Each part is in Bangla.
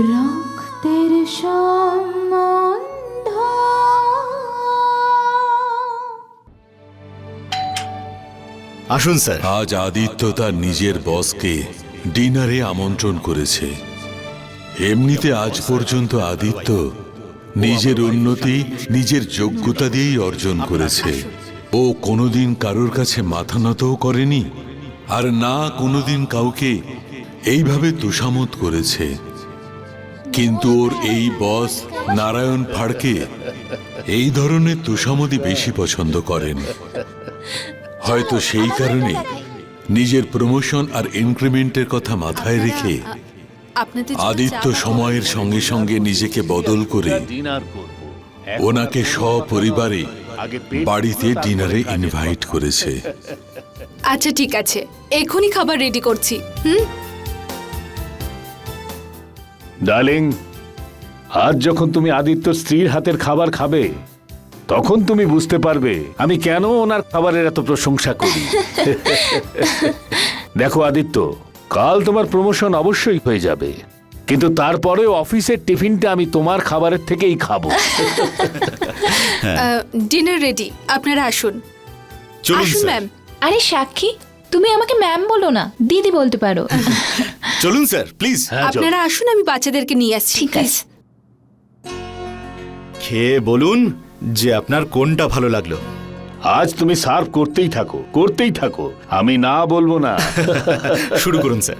রক্তের সম্বন্ধ। আসুন স্যার। আজ আদিত্য তার নিজের বসকে ডিনারে আমন্ত্রণ করেছে। এমনিতে আজ পর্যন্ত আদিত্য নিজের উন্নতি নিজের যোগ্যতা দিয়েই অর্জন করেছে। ও কোনোদিন কারোর কাছে মাথা নতও করেনি আর না কোনোদিন কাউকে এইভাবে তুষামত করেছে। কিন্তু ওর এই বস নারায়ণ ফাড়কে এই ধরনের তুষামতি বেশি পছন্দ করেন। হয়তো সেই কারণে নিজের প্রমোশন আর ইনক্রিমেন্টের কথা মাথায় রেখে আদিত্য সময়ের সঙ্গে সঙ্গে নিজেকে বদল করে ওনাকে সপরিবারে বাড়িতে ডিনারে ইনভাইট করেছে। আচ্ছা ঠিক আছে। এখনই খাবার রেডি করছি হুম? ডার্লিং আজ যখন তুমি আদিত্য স্ত্রীর হাতের খাবার খাবে তখন তুমি বুঝতে পারবে আমি কেন ওনার খাবারের এত প্রশংসা করি। দেখো আদিত্য কাল তোমার প্রমোশন অবশ্যই হয়ে যাবে কিন্তু তারপরে অফিসের টিফিনটা আমি তোমার খাবারের থেকেই খাব। ডিনার রেডি আপনারা আসুন। চলুন আসুন ম্যাম আরে সাক্ষী তুমি আমাকে ম্যাম বলো না দিদি বলতে পারো। চলুন স্যার প্লিজ হ্যাঁ আপনারা আসুন আমি বাচ্চাদেরকে নিয়ে আসছি ঠিক আছে। খেয়ে বলুন যে আপনার কোনটা ভালো লাগল। আজ তুমি সার্ভ করতেই থাকো করতেই থাকো। আমি না বলব না। শুরু করুন স্যার।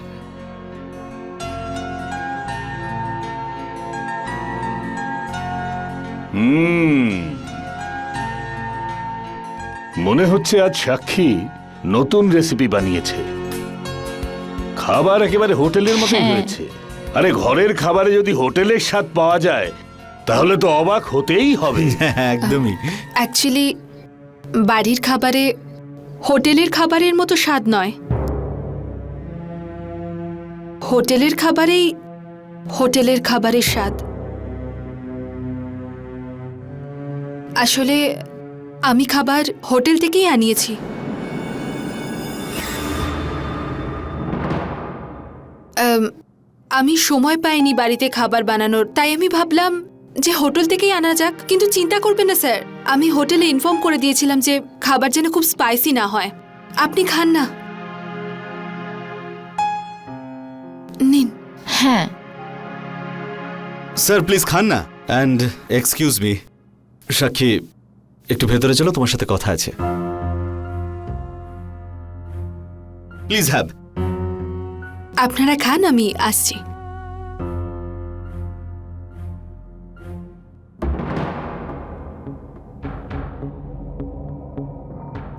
হুম। মনে হচ্ছে আজ সাক্ষী নতুন রেসিপি বানিয়েছে। খাবার একেবারে হোটেলের মতোই হ্যাঁ। হয়েছে। আরে ঘরের খাবারে যদি হোটেলের স্বাদ পাওয়া যায় তাহলে তো অবাক হতেই হবে। হ্যাঁ একদমই। অ্যাকচুয়ালি বাড়ির খাবারে হোটেলের খাবারের মতো স্বাদ নয়। হোটেলের খাবারেই হোটেলের খাবারের স্বাদ। আসলে আমি খাবার হোটেল থেকেই আনিয়েছি। আম, সময় পাইনি বাড়িতে খাবার বানানোর তাই আমি ভাবলাম যে হোটেল থেকেই আনা যাক কিন্তু চিন্তা করবেন না স্যার। আমি হোটেলে ইনফর্ম করে দিয়েছিলাম যে খাবার যেন খুব স্পাইসি না হয়। আপনি খান না। নিন। হ্যাঁ। স্যার প্লিজ খান না। অ্যান্ড এক্সকিউজ মি সাক্ষী একটু ভেতরে চলো তোমার সাথে কথা আছে। প্লিজ হ্যাভ আপনারা খান আমি আসছি।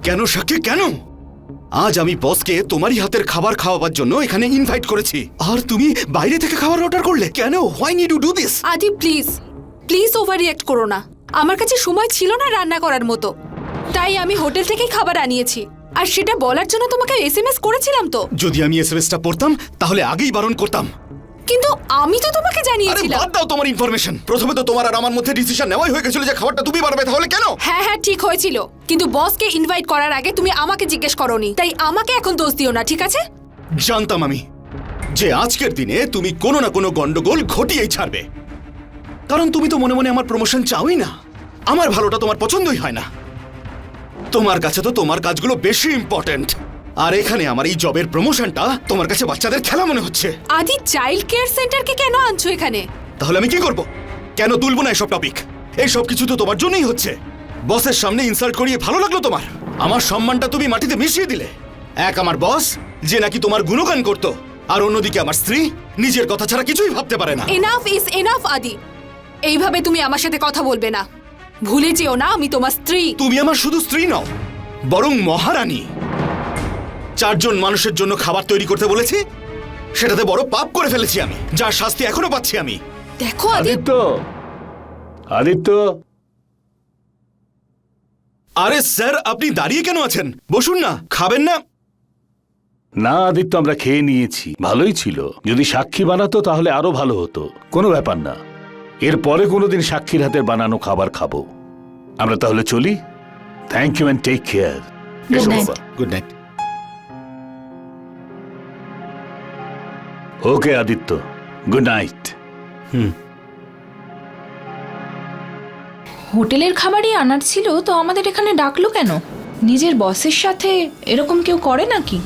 কেন সাক্ষী কেন? আজ আমি বসকে তোমারই হাতের খাবার খাওয়াবার জন্য এখানে ইনভাইট করেছি। আর তুমি বাইরে থেকে খাবার অর্ডার করলে? কেন? Why need to do this Adi please please over react করো না। আমার কাছে সময় ছিল না রান্না করার মতো। তাই আমি হোটেল থেকেই খাবার আনিয়েছি। আর সেটা বলার জন্য তোমাকে এসএমএস করেছিলাম তো। যদি আমি এসএমএসটা পড়তাম তাহলে আগেই বারণ করতাম। কিন্তু আমি তো তোমাকে আরে জানিয়েছিলাম। বাদ দাও তোমার ইনফরমেশন প্রথমে তো তোমার আর আমার মধ্যে ডিসিশন নেওয়াই হয়ে গেছিল যে খাবারটা তুমি বানাবে তাহলে কেন? হ্যাঁ হ্যাঁ ঠিক হয়েছিল। কিন্তু বসকে ইনভাইট করার আগে তুমি আমাকে জিজ্ঞেস করোনি। তাই আমাকে এখন দোষ দিও না ঠিক আছে? জানতাম আমি যে আজকের দিনে তুমি কোনো না কোনো গন্ডগোল ঘটিয়েই ছাড়বে। কারণ তুমি তো মনে মনে আমার প্রমোশন চাওই না। আমার ভালোটা তোমার পছন্দই হয় না। তোমার কাছে তো তোমার কাজগুলো বেশি ইম্পর্ট্যান্ট আর এখানে আমার এই জবের প্রমোশনটা তোমার কাছে বাচ্চাদের খেলা মনে হচ্ছে। আদি চাইল্ড কেয়ার সেন্টারকে কেন আনছো এখানে? তাহলে আমি কি করব? কেন তুলবো না এসব টপিক এইসব কিছু তো তোমার জন্যই হচ্ছে। বসের সামনে ইনসাল্ট করিয়ে ভালো লাগল তোমার। আমার সম্মানটা তুমি মাটিতে মিশিয়ে দিলে। এক আমার বস যে নাকি তোমার গুণগান করত আর অন্যদিকে আমার স্ত্রী নিজের কথা ছাড়া কিছুই ভাবতে পারে না। এনাফ ইজ এনাফ আদি। এইভাবে তুমি আমার সাথে কথা বলবে না। ভুলে যেও না আমি তোমার স্ত্রী। তুমি আমার শুধু স্ত্রী নও বরং মহারানী। চারজন মানুষের জন্য খাবার তৈরি করতে বলেছি সেটাতে বড় পাপ করে ফেলেছি আমি যার শাস্তি এখনও পাচ্ছি আমি। দেখো আদিত্য! আদিত্য! আরে স্যার আপনি দাঁড়িয়ে কেন আছেন? বসুন না খাবেন না। না আদিত্য আমরা খেয়ে নিয়েছি ভালোই ছিল। যদি সাক্ষী বানাতো তাহলে আরও ভালো হতো। কোনো ব্যাপার না। এরপরে কোনোদিন সাক্ষীর হাতের বানানো খাবার খাব। আমরা তাহলে চলি? Thank you and take care good night okay Aditya good night হোটেলের খাবারই আনার ছিল তো আমাদের এখানে ডাকলো কেন? নিজের বসের সাথে এরকম কেউ করে নাকি?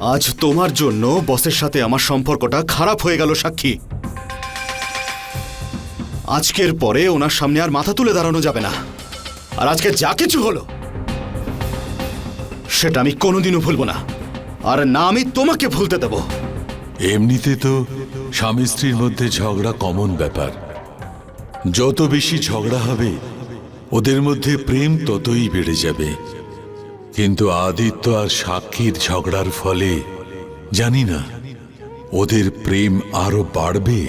আজ তোমার জন্য বসের সাথে আমার সম্পর্কটা খারাপ হয়ে গেল, সাক্ষী। আজকের পরে ওনার সামনে আর মাথা তুলে দাঁড়ানো যাবে না। আর আজকে যা কিছু হলো, সেটা আমি কোনোদিনও ভুলবো না। আর না আমি তোমাকে ভুলতে দেব। এমনিতে তো স্বামী স্ত্রীর মধ্যে ঝগড়া কমন ব্যাপার। যত বেশি ঝগড়া হবে, ওদের মধ্যে প্রেম ততই বেড়ে যাবে। কিন্তু আদিত্য আর সাক্ষীর ঝগড়ার ফলে জানি না ওদের প্রেম আরও বাড়বে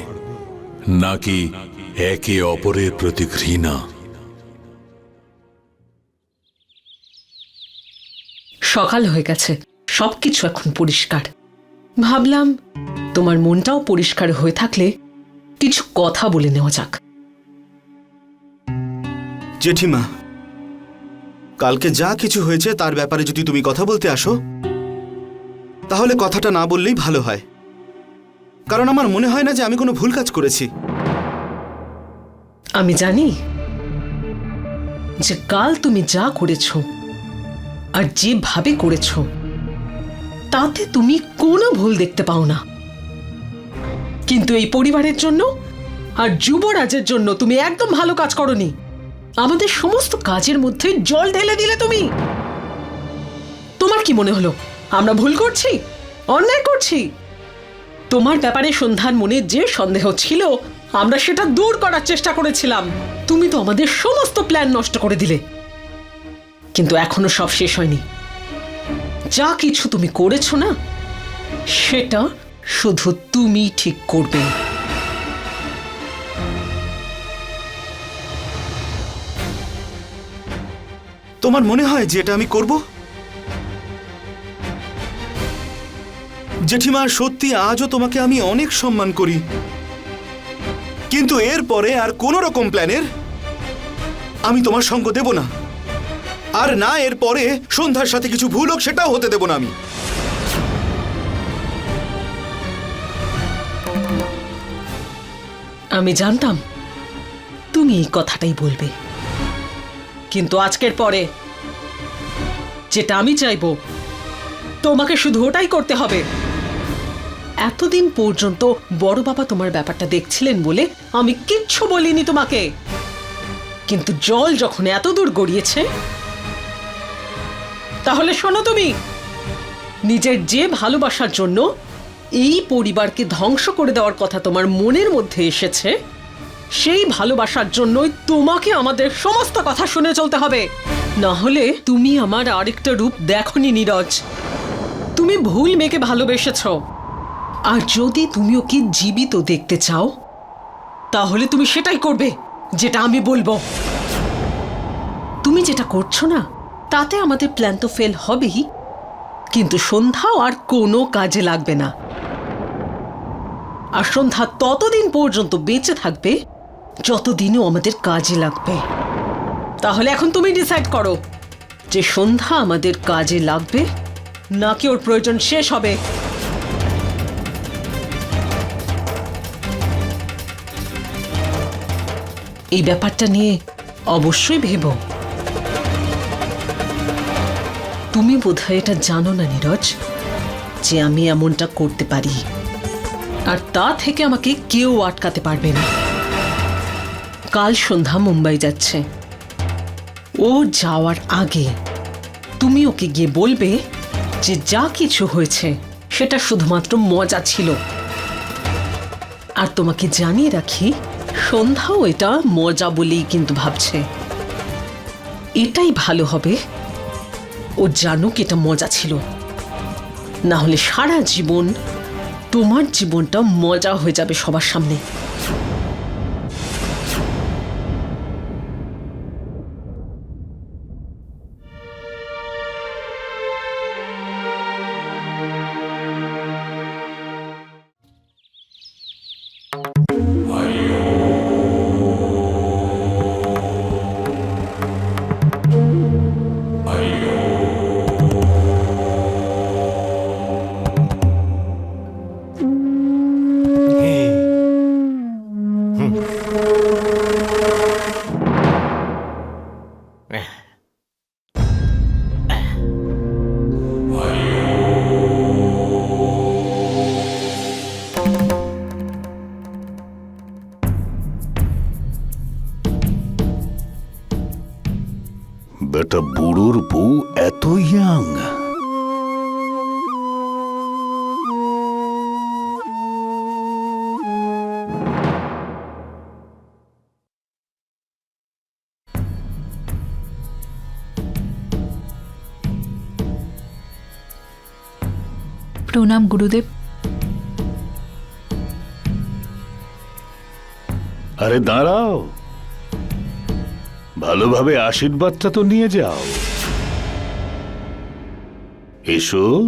নাকি একে অপরের প্রতি ঘৃণা। সকাল হয়ে গেছে সবকিছু এখন পরিষ্কার। ভাবলাম তোমার মনটাও পরিষ্কার হয়ে থাকলে কিছু কথা বলে নেওয়া যাক। জেঠিমা কালকে যা কিছু হয়েছে তার ব্যাপারে যদি তুমি কথা বলতে আসো, তাহলে কথাটা না বললেই ভালো হয়। কারণ আমার মনে হয় না যে আমি কোনো ভুল কাজ করেছি। আমি জানি যে কাল তুমি যা করেছ আর যেভাবে করেছ, তাতে তুমি কোনো ভুল দেখতে পাও না। কিন্তু এই পরিবারের জন্য আর যুবরাজের জন্য তুমি একদম ভালো কাজ করনি। আমাদের সমস্ত কাজের মধ্যে জল ঢেলে দিলে তুমি। তোমার কি মনে হলো? আমরা ভুল করছি? অন্যায় করছি? তোমার ব্যাপারে সন্ধান মনে যে সন্দেহ ছিল, আমরা সেটা দূর করার চেষ্টা করেছিলাম। তুমি তো আমাদের সমস্ত প্ল্যান নষ্ট করে দিলে। কিন্তু এখনও সব শেষ হয়নি। যা কিছু তুমি করেছ না, সেটা শুধু তুমি ঠিক করবে। তোমার মনে হয় যে এটা আমি করব? জেঠিমা, সত্যি আজও তোমাকে আমি অনেক সম্মান করি। কিন্তু এরপরে আর কোনো রকম প্ল্যানের আমি তোমার সঙ্গ দেব না। আর না এরপরে সন্ধ্যার সাথে কিছু ভুল হোক, সেটাও হতে দেব না আমি। আমি জানতাম তুমি এই কথাটাই বলবে। কিন্তু আজকের পরে যেটা আমি চাইব, তোমাকে শুধু ওটাই করতে হবে। এতদিন পর্যন্ত বড় বাবা তোমার ব্যাপারটা দেখছিলেন বলে আমি কিচ্ছু বলিনি তোমাকে। কিন্তু জল যখন এত দূর গড়িয়েছে, তাহলে শোনো তুমি, নিজের যে ভালোবাসার জন্য এই পরিবারকে ধ্বংস করে দেওয়ার কথা তোমার মনের মধ্যে এসেছে সেই ভালোবাসার জন্যই তোমাকে আমাদের সমস্ত কথা শুনে চলতে হবে। না হলে তুমি আমার আরেকটা রূপ দেখনি নীরজ। তুমি ভুল মেয়েকে ভালোবেসেছ। আর যদি তুমি ওকে জীবিত দেখতে চাও, তাহলে তুমি সেটাই করবে, যেটা আমি বলব। তুমি যেটা করছ না, তাতে আমাদের প্ল্যান তো ফেল হবেই। কিন্তু সন্ধ্যাও আর কোনো কাজে লাগবে না। আর সন্ধ্যা ততদিন পর্যন্ত বেঁচে থাকবে যতদিনও আমাদের কাজে লাগবে। তাহলে এখন তুমি ডিসাইড করো যে সন্ধ্যা আমাদের কাজে লাগবে নাকি ওর প্রয়োজন শেষ হবে। এই ব্যাপারটা নিয়ে অবশ্যই ভেবো। তুমি বোধহয় এটা জানো না নীরজ, যে আমি এমনটা করতে পারি। আর তা থেকে আমাকে কেউ আটকাতে পারবে না। কাল সন্ধ্যা মুম্বাই যাচ্ছে। ও যাওয়ার আগে তুমি ওকে গিয়ে বলবে যে যা কিছু হয়েছে সেটা শুধুমাত্র মজা ছিল। আর তোমাকে জানিয়ে রাখি, সন্ধ্যাও এটা মজা বলেই কিন্তু ভাবছে। এটাই ভালো হবে, ও জানুক এটা মজা ছিল। না হলে সারা জীবন তোমার জীবনটা মজা হয়ে যাবে সবার সামনে। প্রণাম গুরুদেব। আরে দাঁড়াও। ভালোভাবে আশীর্বাদটা তো নিয়ে যাও। এসো।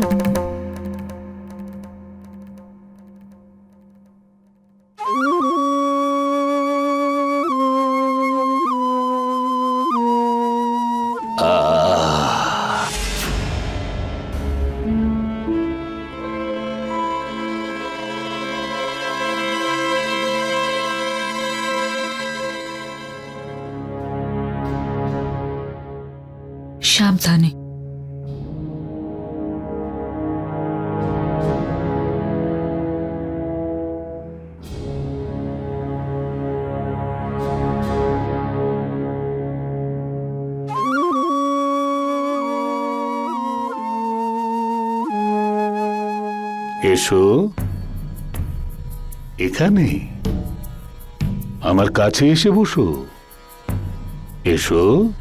এসো। এখানে। আমার কাছে এসে বসো। এসো।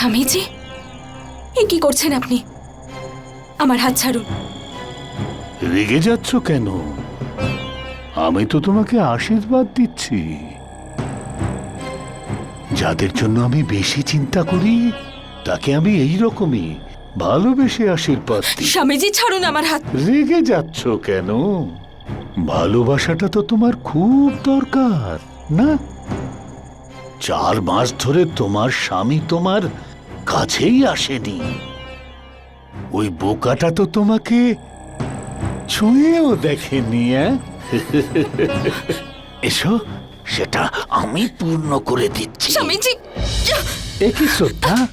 স্বামীজি? এ কি করছেন আপনি? আমার হাত ছাড়ুন। রেগে যাচ্ছ কেন? আমি তো তোমাকে আশীর্বাদ দিচ্ছি। যাদের জন্য আমি বেশি চিন্তা করি তাকে আমি এই রকমই ভালোবেসে আশীর্বাদ দিই। স্বামীজি ছাড়ুন আমার হাত। রেগে যাচ্ছ কেন? ভালোবাসাটা তো তোমার খুব দরকার না? চার মাস ধরে তোমার স্বামী তোমার কাছেই আসেনি। ওই বোকাটা তো তোমাকে ছুঁয়েও দেখেনি এসো সেটা আমি পূর্ণ করে দিচ্ছি। স্বামীজি! একই শ্রদ্ধা?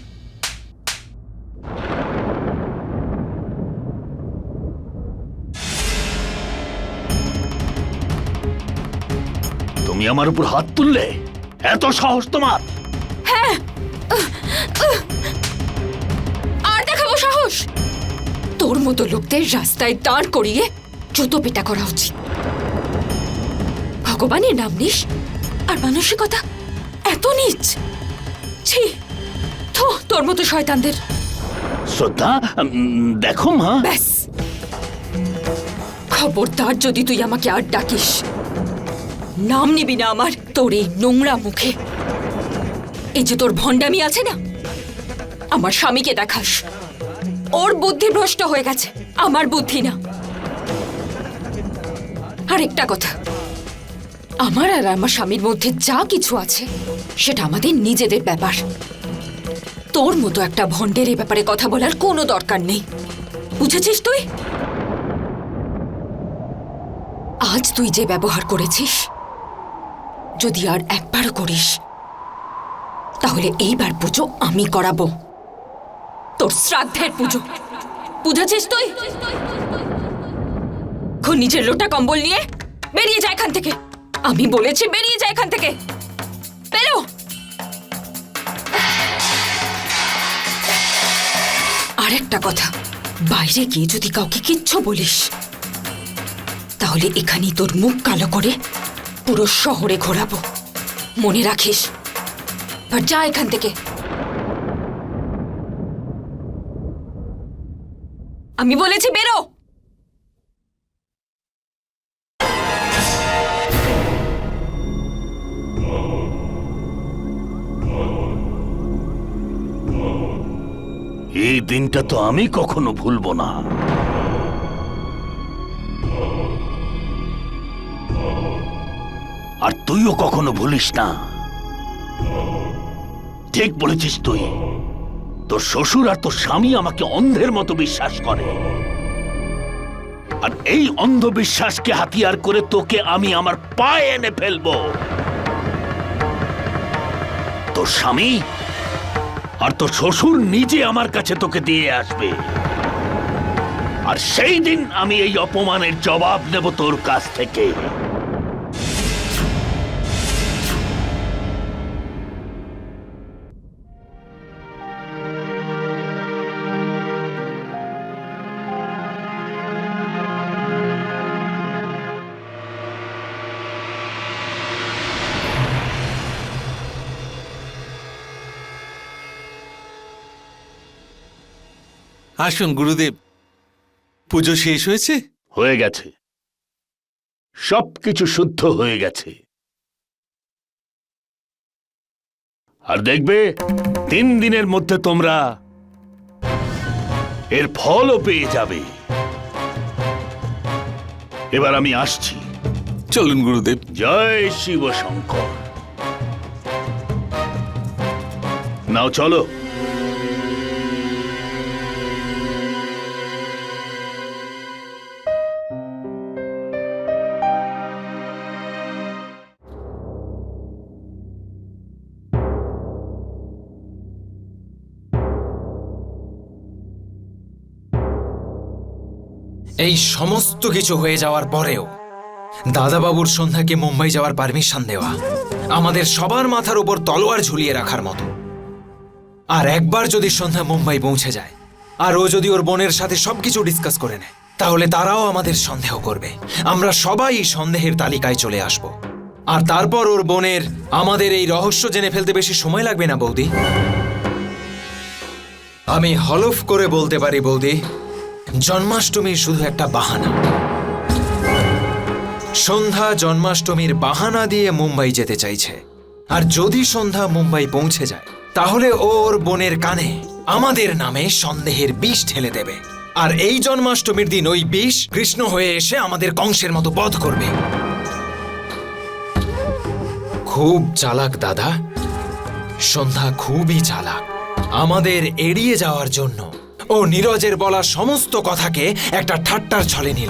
তুমি আমার উপর হাত তুললে এত সাহস তোমার! তোর মতো লোকদের রাস্তায় দাঁড় করিয়ে জুতো পেটা করা উচিত। ভগবানের নাম নিস আর মানসিকতা এত নিচ। ছি থো তোর মতো শয়তানদের। শ্রদ্ধা দেখো মা। ব্যাস। খবরদার যদি তুই আমাকে আর ডাকিস নাম নিবি না আমার তোর এই নোংরা মুখে। এই যে তোর ভণ্ডামি আছে না আমার স্বামীকে দেখাস। ওর বুদ্ধি ভ্রষ্ট হয়ে গেছে। আমার বুদ্ধি না। আরেকটা কথা। আমার আর আমার স্বামীর মধ্যে যা কিছু আছে, সেটা আমাদের নিজেদের ব্যাপার। তোর মতো একটা ভণ্ডের এই ব্যাপারে কথা বলার কোনো দরকার নেই। বুঝেছিস তুই? আজ তুই যে ব্যবহার করেছিস, যদি আর একবার করিস, তাহলে এইবার পুজো আমি করাবো। তোর শ্রাদ্ধের পুজো। বুঝেছিস তুই? নিজের লোটা কম্বল নিয়ে বেরিয়ে যায় এখান থেকে। আমি বলেছি বেরিয়ে যায় এখান থেকে। বেরো। আরেকটা কথা, বাইরে গিয়ে যদি কাউকে কিচ্ছু বলিস, তাহলে এখানেই তোর মুখ কালো করে পুরো শহরে ঘোরাবো। মনে রাখিস? আর যা এখান থেকে। আমি বলেছি বেরো! এই দিনটা তো আমি কখনো ভুলবো না। আর তুইও কখনো ভুলিস না। ঠিক বলেছিস তুই। তোর শ্বশুর আর তোর স্বামী আমাকে অন্ধের মতো বিশ্বাস করে। আর এই অন্ধবিশ্বাসকে হাতিয়ার করে তোকে আমি আমার পায়ে এনে ফেলব। তোর স্বামী আর তোর শ্বশুর নিজে আমার কাছে তোকে দিয়ে আসবে। আর সেই দিন আমি এই অপমানের জবাব নেব তোর কাছ থেকে। আসুন গুরুদেব। পুজো শেষ হয়েছে? হয়ে গেছে। সবকিছু শুদ্ধ হয়ে গেছে। আর দেখবে তিন দিনের মধ্যে তোমরা এর ফলও পেয়ে যাবে। এবার আমি আসছি। চলুন গুরুদেব। জয় শিব শঙ্কর নাও চলো। এই সমস্ত কিছু হয়ে যাওয়ার পরেও দাদাবাবুর সন্ধ্যাকে মুম্বাই যাওয়ার পারমিশন দেওয়া আমাদের সবার মাথার উপর তলোয়ার ঝুলিয়ে রাখার মতো। আর একবার যদি সন্ধ্যা মুম্বাই পৌঁছে যায়, আর ও যদি ওর বোনের সাথে সবকিছু ডিসকাস করে নেয়, তাহলে তারাও আমাদের সন্দেহ করবে। আমরা সবাই সন্দেহের তালিকায় চলে আসব। আর তারপর ওর বোনের আমাদের এই রহস্য জেনে ফেলতে বেশি সময় লাগবে না, বৌদি? আমি হলফ করে বলতে পারি, বৌদি। জন্মাষ্টমী শুধু একটা বাহানা। সন্ধ্যা জন্মাষ্টমীর বাহানা দিয়ে মুম্বাই যেতে চাইছে। আর যদি সন্ধ্যা মুম্বাই পৌঁছে যায়, তাহলে ওর বোনের কানে আমাদের নামে সন্দেহের বিষ ঠেলে দেবে। আর এই জন্মাষ্টমীর দিন ওই বিষ কৃষ্ণ হয়ে এসে আমাদের কংসের মতো বধ করবে। খুব চালাক, দাদা। সন্ধ্যা খুবই চালাক। আমাদের এড়িয়ে যাওয়ার জন্য ও নীরজের বলা সমস্ত কথাকে একটা ঠাট্টার ছলে নিল।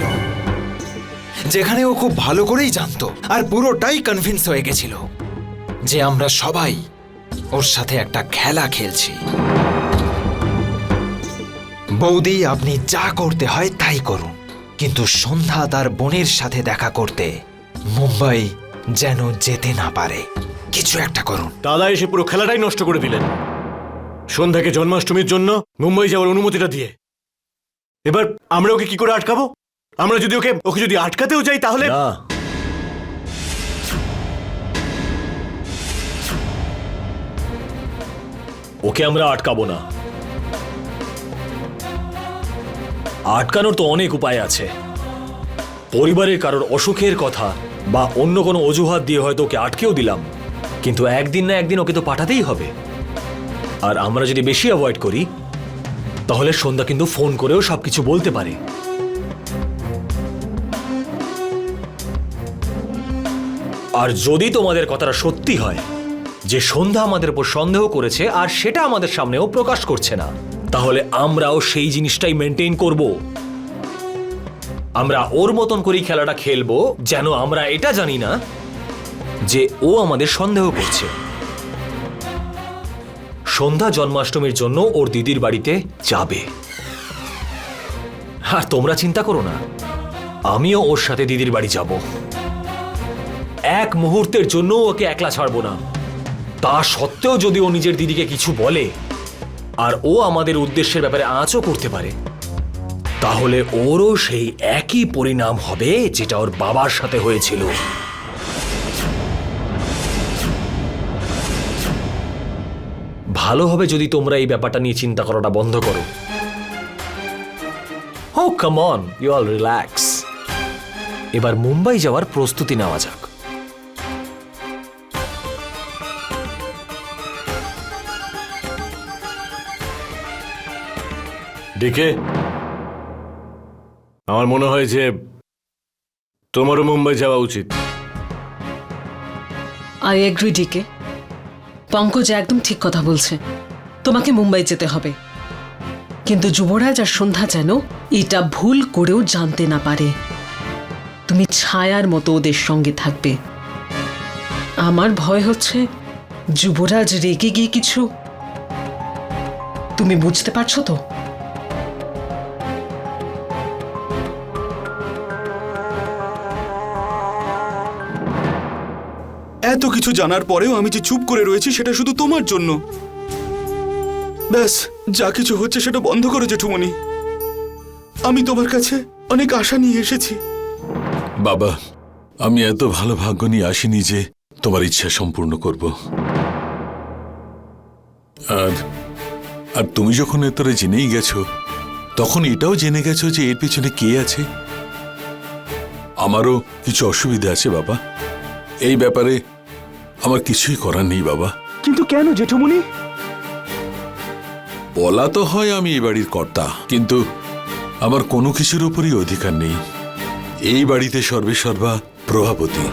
যেখানে ও খুব ভালো করেই জানতো আর পুরোটাই কনভিন্স হয়ে গেছিল যে আমরা সবাই ওর সাথে একটা খেলা খেলছি। বৌদি, আপনি যা করতে হয় তাই করুন। কিন্তু সন্ধ্যা তার বোনের সাথে দেখা করতে মুম্বাই যেন যেতে না পারে। কিছু একটা করুন। দাদা এসে পুরো খেলাটাই নষ্ট করে দিলেন। সন্ধ্যাকে জন্মাষ্টমীর জন্য মুম্বাই যাওয়ার অনুমতিটা দিয়ে। এবার আমরা ওকে কি করে আটকাবো? আমরা যদি ওকে ওকে যদি আটকাতেও যাই তাহলে ওকে আমরা আটকাবো না। আটকানোর তো অনেক উপায় আছে। পরিবারের কারোর অসুখের কথা বা অন্য কোনো অজুহাত দিয়ে হয়তো ওকে আটকেও দিলাম। কিন্তু একদিন না একদিন ওকে তো পাঠাতেই হবে। আর আমরা যদি বেশি অ্যাভয়েড করি, তাহলে সন্ধ্যা কিন্তু ফোন করেও সবকিছু বলতে পারে। আর যদি তোমাদের কথাটা সত্যি হয়, যে সন্ধ্যা আমাদের উপর সন্দেহ করেছে আর সেটা আমাদের সামনেও প্রকাশ করছে না, তাহলে আমরাও সেই জিনিসটাই মেনটেন করব। আমরা ওর মতন করেই খেলাটা খেলব, যেন আমরা এটা জানি না যে ও আমাদের সন্দেহ করছে। সন্ধ্যা জন্মাষ্টমীর জন্য ওর দিদির বাড়িতে যাবে। আর তোমরা চিন্তা করো না, আমিও ওর সাথে দিদির বাড়ি যাব। এক মুহূর্তের জন্য ওকে একলা ছাড়বো না। তা সত্ত্বেও যদি ও নিজের দিদিকে কিছু বলে, আর ও আমাদের উদ্দেশ্যের ব্যাপারে আঁচও করতে পারে, তাহলে ওরও সেই একই পরিণাম হবে যেটা ওর বাবার সাথে হয়েছিল। ভালো হবে যদি তোমরা এই ব্যাপারটা নিয়ে চিন্তা করাটা বন্ধ করো। ও come on you all relax এবার মুম্বাই যাওয়ার প্রস্তুতি নেওয়া যাক। ডিকে আমার মনে হয় যে তোমারও মুম্বাই যাওয়া উচিত। I agree decay. পঙ্কজ একদম ঠিক কথা বলছে। তোমাকে মুম্বাই যেতে হবে। কিন্তু যুবরাজ আর সন্ধ্যা যেন এটা ভুল করেও জানতে না পারে। তুমি ছায়ার মতো ওদের সঙ্গে থাকবে। আমার ভয় হচ্ছে যুবরাজ রেগে গিয়ে কিছু তুমি বুঝতে পারছ তো? এত কিছু জানার পরেও আমি যে চুপ করে রয়েছি, সেটা শুধু তোমার জন্য। ব্যাস, যা কিছু হচ্ছে সেটা বন্ধ করো জেঠুমনি আমি তোমার কাছে অনেক আশা নিয়ে এসেছি। বাবা, আমি এত ভালো ভাগ্য নিয়ে আসিনি যে তোমার ইচ্ছা সম্পূর্ণ করব। আর আর তুমি যখন এতরে জেনেই গেছো, তখন এটাও জেনে গেছো যে এর পিছনে কে আছে? আমারও কিছু অসুবিধা আছে, বাবা। এই ব্যাপারে আমার কিছুই করার নেই বাবা। কিন্তু কেন জেঠুমনি বলা তো হয় আমি এই বাড়ির কর্তা কিন্তু আমার কোনো কিছুর উপরই অধিকার নেই। এই বাড়িতে সর্বেসর্বা প্রভাবতী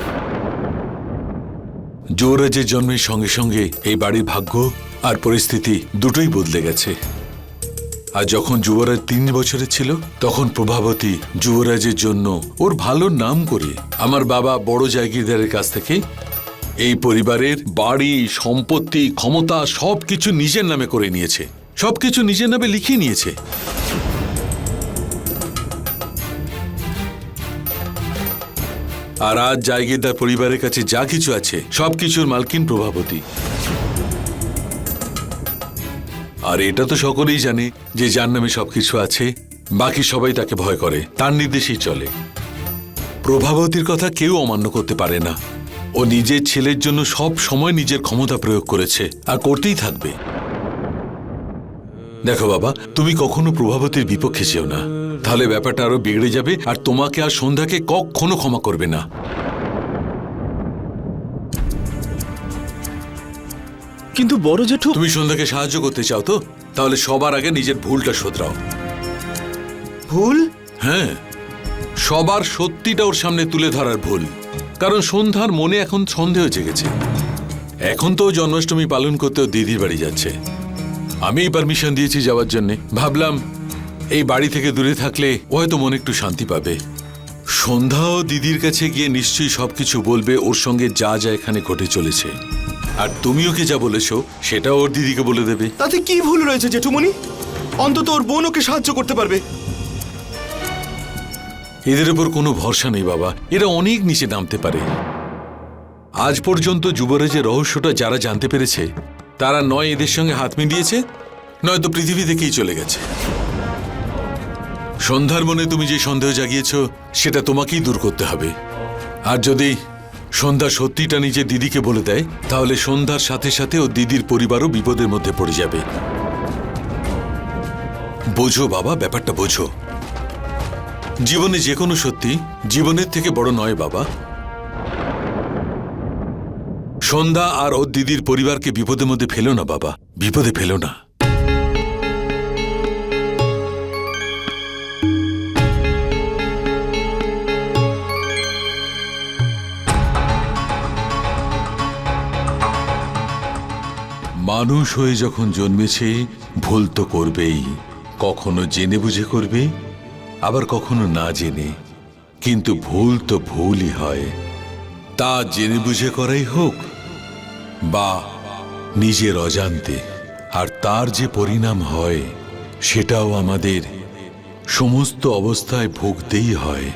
যুবরাজের জন্মের সঙ্গে সঙ্গে এই বাড়ির ভাগ্য আর পরিস্থিতি দুটোই বদলে গেছে। আর যখন যুবরাজ তিন বছরের ছিল তখন প্রভাবতী যুবরাজের জন্য ওর ভালো নাম করে আমার বাবা বড় জায়গিরদারের কাছ থেকে এই পরিবারের বাড়ি, সম্পত্তি, ক্ষমতা সবকিছু নিজের নামে করে নিয়েছে। সবকিছু নিজের নামে লিখিয়ে নিয়েছে। আর আজ জায়গিরদার পরিবারের কাছে যা কিছু আছে, সবকিছুর মালকিন প্রভাবতী আর এটা তো সকলেই জানে যে যার নামে সবকিছু আছে, বাকি সবাই তাকে ভয় করে, তার নির্দেশেই চলে। প্রভাবতীর কথা কেউ অমান্য করতে পারে না। ও নিজের ছেলের জন্য সব সময় নিজের ক্ষমতা প্রয়োগ করেছে আর করতেই থাকবে। দেখো বাবা তুমি কখনো প্রভাবতীর বিপক্ষে যেও না। তাহলে ব্যাপারটা আরও বিগড়ে যাবে আর তোমাকে আর সন্ধ্যাকে কখনো ক্ষমা করবে না। কিন্তু বড় জেঠু তুমি সন্ধ্যাকে সাহায্য করতে চাও তো? তাহলে সবার আগে নিজের ভুলটা শোধরাও। ভুল? হ্যাঁ সবার সত্যিটা ওর সামনে তুলে ধরার ভুল। কারণ সন্ধ্যার মনে এখন সন্দেহ জেগেছে। এখন তো জন্মাষ্টমী পালন করতে ও দিদির বাড়ি যাচ্ছে। আমি পারমিশন দিয়েছি যাওয়ার জন্য। ভাবলাম, এই বাড়ি থেকে দূরে থাকলে ও হয়তো মনে একটু শান্তি পাবে। সন্ধ্যা ও দিদির কাছে গিয়ে নিশ্চয়ই সবকিছু বলবে, ওর সঙ্গে যা যা এখানে ঘটে চলেছে। আর তুমি ওকে যা বলেছ সেটা ওর দিদিকে বলে দেবে। তাতে কি ভুল রয়েছে জেঠুমনি অন্তত ওর বোন ওকে সাহায্য করতে পারবে। এদের উপর কোনো ভরসা নেই, বাবা। এরা অনেক নিচে নামতে পারে। আজ পর্যন্ত যুবরাজের রহস্যটা যারা জানতে পেরেছে, তারা নয় এদের সঙ্গে হাত মিলিয়েছে নয়তো পৃথিবী থেকেই চলে গেছে। সন্ধ্যার মনে তুমি যে সন্দেহ জাগিয়েছ, সেটা তোমাকেই দূর করতে হবে। আর যদি সন্ধ্যা সত্যিটা নিজের দিদিকে বলে দেয়, তাহলে সন্ধ্যার সাথে সাথে ও দিদির পরিবারও বিপদের মধ্যে পড়ে যাবে। বোঝো, বাবা, ব্যাপারটা বোঝো। জীবনে যে কোনো সত্যি জীবনের থেকে বড় নয়, বাবা। সন্ধ্যা আর ওর দিদির পরিবারকে বিপদের মধ্যে ফেলো না, বাবা। বিপদে ফেলো না। মানুষ হয়ে যখন জন্মেছে, ভুল তো করবেই। কখনো জেনে বুঝে করবে আবার কখনো না জেনে, কিন্তু ভুল তো ভুলই হয়। তা জেনে বুঝে করাই হোক, বা নিজের অজান্তে। আর তার যে পরিণাম হয়, সেটাও আমাদের সমস্ত অবস্থায় ভুগতেই হয়।